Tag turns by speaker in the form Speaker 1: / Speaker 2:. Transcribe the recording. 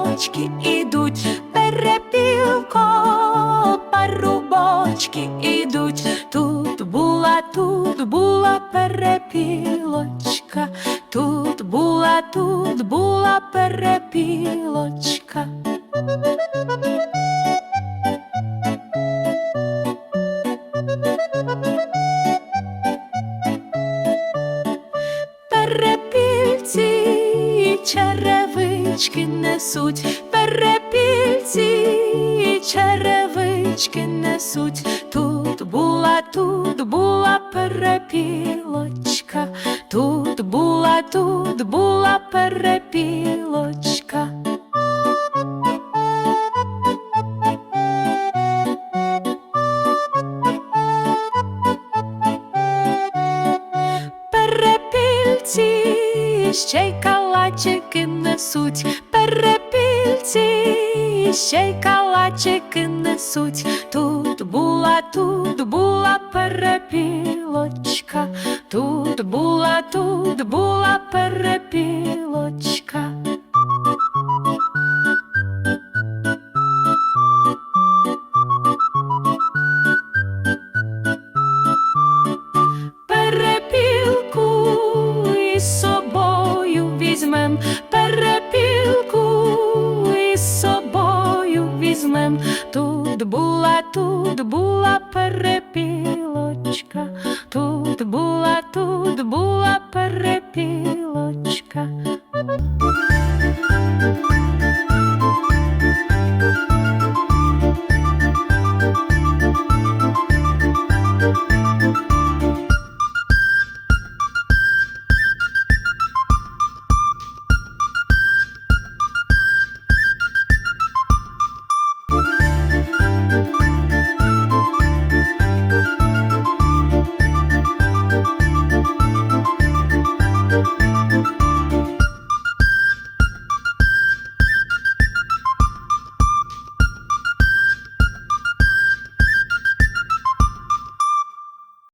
Speaker 1: парубочки ідуть, перепілко, парубочки ідуть. Тут була, тут була перепілочка, тут була, тут була перепілочка. Черевички несуть, перепільці і черевички несуть. Тут була, тут була перепілочка, тут була, тут була перепілочка. Перепільці ще й калачики несуть, перепільці ще й калачики несуть. Тут була, тут була перепілочка, тут була, тут була перепілочка. Перепілку із собою візьмем. Тут була, тут була перепілочка,